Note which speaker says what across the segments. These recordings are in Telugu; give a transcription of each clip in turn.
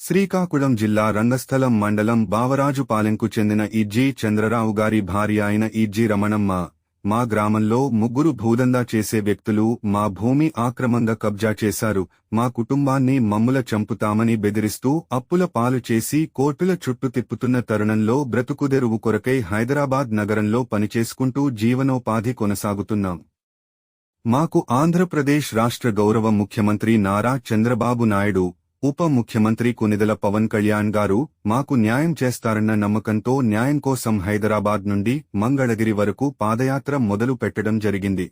Speaker 1: శ్రీకాకుళం జిల్లా రంగస్థలం మండలం బావరాజుపాలెంకు చెందిన ఇజ్జీ చంద్రరావు గారి భార్య అయిన ఇజ్జీ రమణమ్మ. మా గ్రామంలో ముగ్గురు భూదందా చేసే వ్యక్తులు మా భూమి ఆక్రమంగా కబ్జా చేశారు. మా కుటుంబాన్ని మమ్ముల చంపుతామని బెదిరిస్తూ అప్పుల పాలు చేసి కోర్టుల చుట్టూ తిప్పుతున్న తరుణంలో బ్రతుకుదెరువు కొరకై హైదరాబాద్ నగరంలో పనిచేసుకుంటూ జీవనోపాధి కొనసాగుతున్నాం. మాకు ఆంధ్రప్రదేశ్ రాష్ట్ర గౌరవ ముఖ్యమంత్రి నారా చంద్రబాబు నాయుడు ఉప ముఖ్యమంత్రి కునిదల పవన్ కళ్యాణ్ గారు మాకు న్యాయం చేస్తారన్న నమ్మకంతో న్యాయం కోసం హైదరాబాద్ నుండి మంగళగిరి వరకు పాదయాత్ర మొదలు పెట్టడం జరిగింది.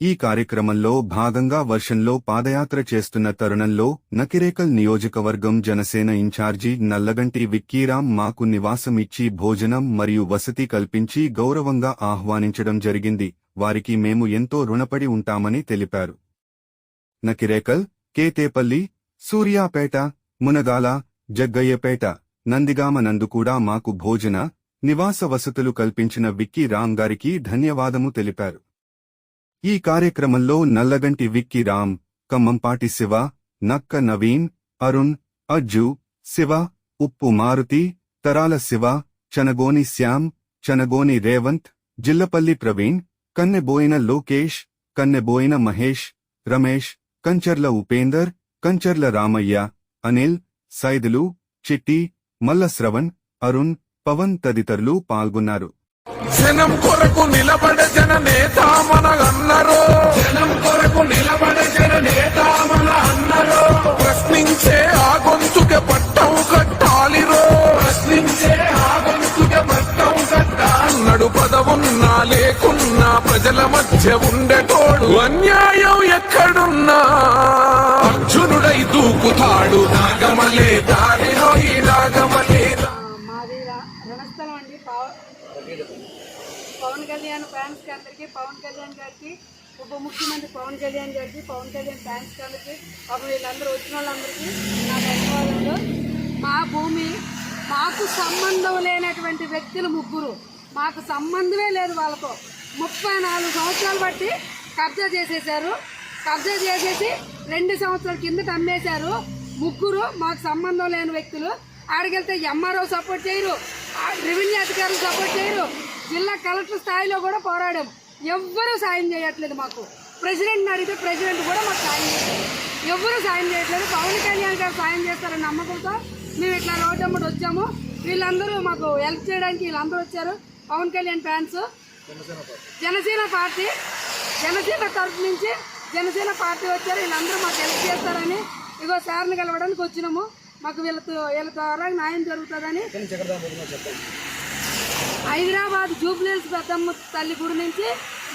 Speaker 1: ఈ కార్యక్రమంలో భాగంగా వర్షంలో పాదయాత్ర చేస్తున్న తరుణంలో నకిరేకల్ నియోజకవర్గం జనసేన ఇన్ఛార్జి నల్లగంటి విక్కీరాం మాకు నివాసం ఇచ్చి భోజనం మరియు వసతి కల్పించి గౌరవంగా ఆహ్వానించడం జరిగింది. వారికి మేము ఎంతో రుణపడి ఉంటామని తెలిపారు. నకిరేకల్ కేతేపల్లి సూర్యాపేట మునగాల జగ్గయ్యపేట నందిగామ నందు కూడా మాకు భోజన నివాస వసతులు కల్పించిన విక్కీ రామ్ గారికి ధన్యవాదము తెలిపారు. ఈ కార్యక్రమంలో నల్లగంటి విక్కీ రామ్ కమ్మంపాటి శివ నక్క నవీన్ అరుణ్ అజ్జు శివ ఉప్పు మారుతి తరాల శివ చనగోని శ్యామ్ చనగోని రేవంత్ జిల్లపల్లి ప్రవీణ్ కన్నెబోయిన లోకేష్ కన్నెబోయిన మహేష్ రమేష్ కంచర్ల ఉపేందర్ కంచర్ల రామయ్య అనిల్ సైదులు చిట్టి మల్ల శ్రవణ్ అరుణ్ పవన్ తదితరులు పాల్గొన్నారు.
Speaker 2: జనం కొరకు నిలబడ జన నేత మన జనం కొరకు నిలబడ జన నేత మన ప్రశ్నించే ఆ గొంతుక పట్టం కట్టాలిరో. ప్రశ్నించే ఆ గొంతుక పట్టం కట్టాలి. పదవున్నా లేకున్నా ప్రజల మధ్య ఉండేటోడు. అన్యాయం ఎక్కడున్నా పాడు నాగమలే దారిలో ఈ నాగమలే.
Speaker 3: మాది రణస్థలం అండి పవన్ కళ్యాణ్ ఫ్యాన్స్కి అందరికి పవన్ కళ్యాణ్ గారికి ఉప ముఖ్యమంత్రి పవన్ కళ్యాణ్ గారికి పవన్ కళ్యాణ్ ఫ్యాన్స్కి అందరికి పాపం వీళ్ళందరూ వచ్చిన వాళ్ళందరికీ నా ధన్యవాదాలు. మా భూమి మాకు సంబంధం లేనటువంటి వ్యక్తులు ముగ్గురు. మాకు సంబంధమే లేదు వాళ్ళతో ముప్పై నాలుగు సంవత్సరాలు బట్టి కబ్జా చేసేసారు కబ్జా చేసేసి రెండు సంవత్సరాల కిందట అమ్మేశారు. ముగ్గురు మాకు సంబంధం లేని వ్యక్తులు. ఆడికెళ్తే ఎంఆర్ఓ సపోర్ట్ చేయరు. రెవెన్యూ అధికారులు సపోర్ట్ చేయరు. జిల్లా కలెక్టర్ స్థాయిలో కూడా పోరాడాం. ఎవ్వరూ సాయం చేయట్లేదు మాకు. ప్రెసిడెంట్ని అడిగితే ప్రెసిడెంట్ కూడా మాకు సాయం చేయట్లేదు. ఎవ్వరూ సాయం చేయట్లేదు. పవన్ కళ్యాణ్ గారు సాయం చేస్తారని నమ్మకంతో మేము ఇట్లా రోడ్డమ్మటి వచ్చాము. వీళ్ళందరూ మాకు హెల్ప్ చేయడానికి వీళ్ళందరూ వచ్చారు. పవన్ కళ్యాణ్ ఫ్యాన్స్. జనసేన పార్టీ. జనసేన తరఫు నుంచి జనసేన పార్టీ వచ్చారు వీళ్ళందరూ మాకు హెల్ప్ చేస్తారని ఇగో సార్ని కలవడానికి వచ్చినాము. మాకు వీళ్ళతో వీళ్ళ ద్వారా న్యాయం జరుగుతుందని హైదరాబాద్ జూబ్లీహిల్స్ పెద్దమ్మ తల్లి గుడి నుంచి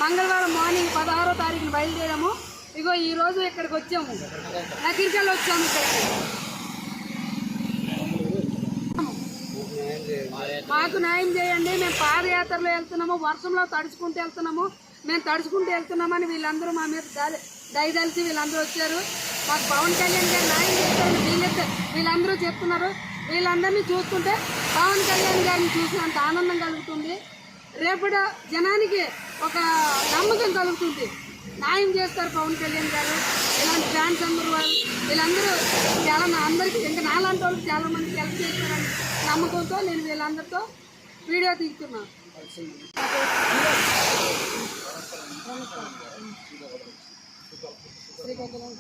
Speaker 3: మంగళవారం మార్నింగ్ పదహారో తారీఖున బయలుదేరాము. ఇగో ఈరోజు ఇక్కడికి వచ్చాము. నకిరికల్ వచ్చాము ఇక్కడికి. మాకు న్యాయం చేయండి మేము పాదయాత్రలో వెళ్తున్నాము వర్షంలో తడుచుకుంటూ వెళ్తున్నాము. మేము తడుచుకుంటూ వెళ్తున్నామని వీళ్ళందరూ మా మీద దయ- దయదలిచి వీళ్ళందరూ వచ్చారు. మాకు పవన్ కళ్యాణ్ గారు న్యాయం చేస్తారని వీళ్ళైతే వీళ్ళందరూ చెప్తున్నారు. వీళ్ళందరినీ చూస్తుంటే పవన్ కళ్యాణ్ గారిని చూసినంత ఆనందం కలుగుతుంది. రేపటి జనానికి ఒక నమ్మకం కలుగుతుంది. న్యాయం చేస్తారు పవన్ కళ్యాణ్ గారు. ఇలాంటి ఫ్యాన్స్ అందరూ వాళ్ళు వీళ్ళందరూ చాలా నా అందరికీ ఇంకా నాలాంటి వాళ్ళకి చాలా మందికి హెల్ప్ చేస్తారని నమ్మకంతో నేను వీళ్ళందరితో వీడియో తీస్తున్నాను శ్రీకాకుళం డిస్ట్రిక్ట్.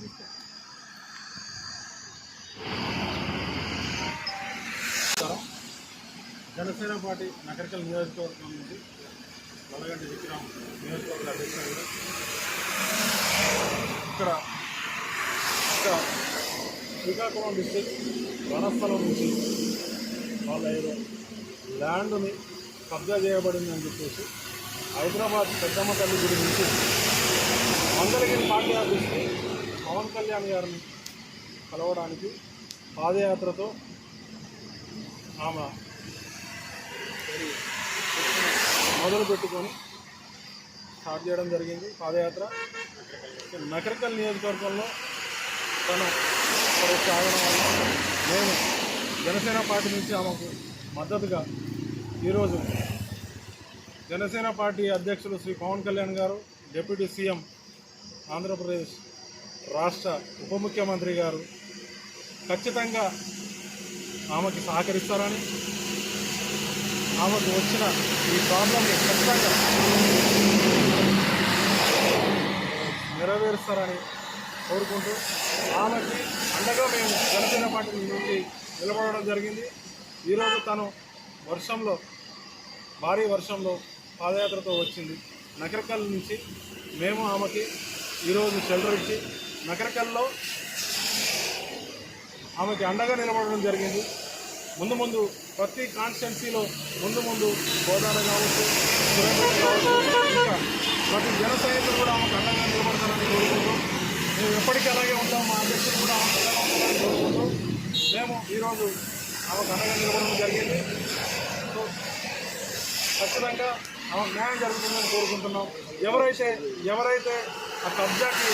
Speaker 4: జనసేన పార్టీ నగరికల్ నియోజకవర్గం నుండి వలగంటి విక్రమ్ నియోజకవర్గ అధ్యక్షుడు. ఇక్కడ ఇక్కడ శ్రీకాకుళం డిస్టిక్ వనస్థలం నుంచి వాళ్ళ ఏదో ల్యాండ్ని కబ్జా చేయబడిందని చెప్పేసి హైదరాబాద్ పెద్దమ్మ తల్లి గుడి నుంచి మంగళగిరి పార్టీ ఆఫీస్కి కళ్యాణ్ గారిని కలవడానికి పాదయాత్రతో ఆమె మొదలు పెట్టుకొని స్టార్ట్ చేయడం జరిగింది. పాదయాత్ర. నకరికల్ నియోజకవర్గంలో తను సాగడం వల్ల మేము జనసేన పార్టీ నుంచి ఆమెకు మద్దతుగా ఈరోజు జనసేన పార్టీ అధ్యక్షులు శ్రీ పవన్ కళ్యాణ్ గారు డిప్యూటీ సీఎం ఆంధ్రప్రదేశ్ రాష్ట్ర ఉప ముఖ్యమంత్రి గారు ఖచ్చితంగా ఆమెకి సహకరిస్తారని ఆమెకు వచ్చిన ఈ ప్రాబ్లంని ఖచ్చితంగా నెరవేరుస్తారని కోరుకుంటూ ఆమెకి అండగా మేము జనసేన పార్టీ నుండి నిలబడడం జరిగింది. ఈరోజు తను వర్షంలో భారీ వర్షంలో పాదయాత్రతో వచ్చింది. నకరకల్ నుంచి మేము ఆమెకి ఈరోజు షెల్టర్ ఇచ్చి నకరకల్లో ఆమెకి అండగా నిలబడడం జరిగింది. ముందు ముందు ప్రతి కాన్స్టిట్యున్సీలో ముందు ముందు గోదావరి కావచ్చు సురేంద్ర కావచ్చు ఇంకా ప్రతి జన సైనికులు కూడా ఆమెకు అండగా నిలబడతారని కోరుకుంటూ మేము ఎప్పటికీ అలాగే ఉంటాం మా అధ్యక్షులు కూడా ఆమెకు అండగా ఉంటారని కోరుకుంటూ మేము ఈరోజు ఆమెకు అండగా నిలబడడం జరిగింది. సో ఖచ్చితంగా ఆమెకు న్యాయం జరుగుతుందని కోరుకుంటున్నాం. ఎవరైతే ఎవరైతే ఆ కబ్జాకి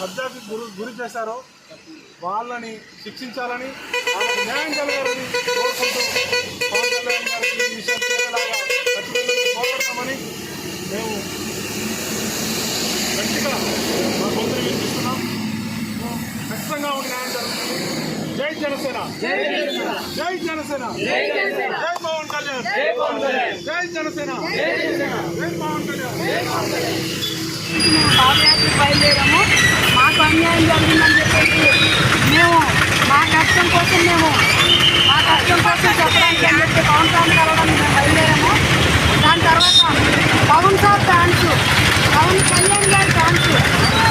Speaker 4: కబ్జాకి గురి గురి చేశారో వాళ్ళని శిక్షించాలని న్యాయం జరగాలని కోరుకుంటూ పవన్ కళ్యాణ్ గారికి ఈ విషయం చేరేలాగా ఖచ్చితంగా మేము పోరాడతామని మేము గట్టిగా మా గొంతులు వినిపిస్తున్నాం. ఖచ్చితంగా ఒక న్యాయం జరుగుతుంది. జై జనసేన. జై జనసేన. జై పవన్ కళ్యాణ్. జై జనసేన. జై పవన్ కళ్యాణ్.
Speaker 3: మేము పాదయాత్ర బయలుదేరాము మాకు అన్యాయం జరిగిందని చెప్పేసి మేము మా కష్టం కోసం మేము మా కష్టం కోసం చెప్పడానికి అని చెప్పి పవన్ సార్ కలవడానికి మేము బయలుదేరాము. దాని తర్వాత పవన్ సార్ ఫ్యాన్స్ పవన్ కళ్యాణ్ గారి ఫ్యాన్స్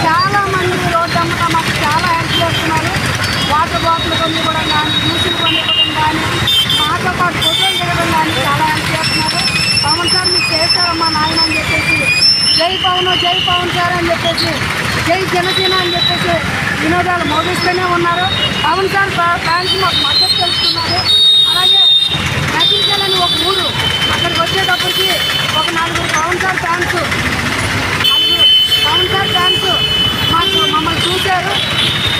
Speaker 3: చాలా మంది రోడ్డు అమ్మగా మాకు చాలా హెల్ప్ చేస్తున్నారు వాటర్ బాటిల్ కొన్ని కూడా కానీ జ్యూసులు కొన్ని ఇవ్వడం కానీ మాతో పాటు ఫోటోలు దిగడం కానీ చాలా హెల్ప్ చేస్తున్నారు పవన్ సార్ మీకు చేస్తారమ్మా నాయన అని చెప్పేసి జై పవన్ జై పవన్ సార్ అని చెప్పేసి జై జనసేన అని చెప్పేసి వినోదాలు మోగిస్తూనే ఉన్నారు. పవన్ సార్ ఫ్యాన్స్ మాకు మద్దతు తెలుస్తున్నారు అలాగే నటించాలని ఒక ఊరు అక్కడికి వచ్చేటప్పటికి ఒక నలుగురు Pawan sir fans Pawan sir fans మాకు మమ్మల్ని చూశారు.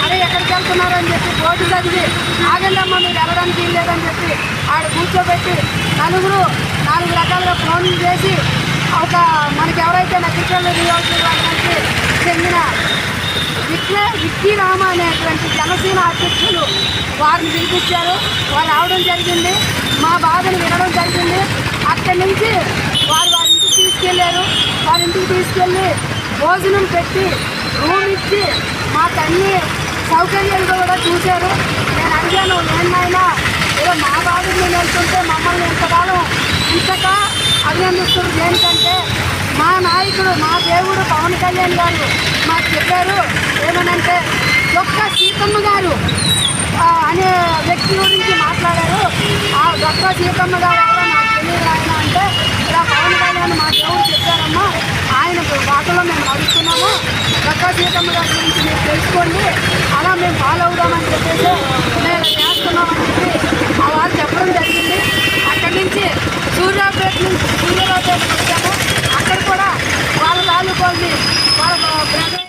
Speaker 3: అదే ఎక్కడికి వెళ్తున్నారు అని చెప్పి బోర్డు చదివి ఆగండమ్మ మీరు వెళ్ళడానికి లేదని చెప్పి ఆడ కూర్చోబెట్టి నలుగురు నాలుగు రకాలుగా ఫోన్లు చేసి ఒక మనకి ఎవరైతే నకిచల్ నియోజకవర్గానికి చెందిన విక్లే విక్కీ రామ అనేటువంటి జనసేన అధ్యక్షులు వారిని పిలిపించారు. వారు రావడం జరిగింది. మా బాధను వినడం జరిగింది. అక్కడి నుంచి వారు వారి ఇంటికి తీసుకెళ్ళారు వారి ఇంటికి తీసుకెళ్ళి భోజనం పెట్టి రూమ్ ఇచ్చి మాకు అన్ని సౌకర్యాలు కూడా చూశారు. నేను అడిగాను ఏమైనా ఏదో మా బాధను వెళ్తుంటే మమ్మల్ని మా మా దేవుడు పవన్ కళ్యాణ్ గారు మాకు చెప్పారు ఏమనంటే ఒక్క సీతమ్మ గారు అనే వ్యక్తి గురించి మాట్లాడారు. ఆ దొక్క సీతమ్మ గారు ఎవరో నాకు తెలియదు ఆయన అంటే ఇలా పవన్ కళ్యాణ్ మా దేవుడు చెప్పారమ్మా. ఆయన బాటలో మేము నడుస్తున్నాము. దొక్క సీతమ్మ గారి గురించి మీరు తెలుసుకోండి. అలా మేము ఫాలో అవుదామని చెప్పేసి మేము చేస్తున్నామని చెప్పి ఆ వారు చెప్పడం జరిగింది. అక్కడి నుంచి సూర్యాపేట నుంచి సూర్యాపేట తీసుకోండి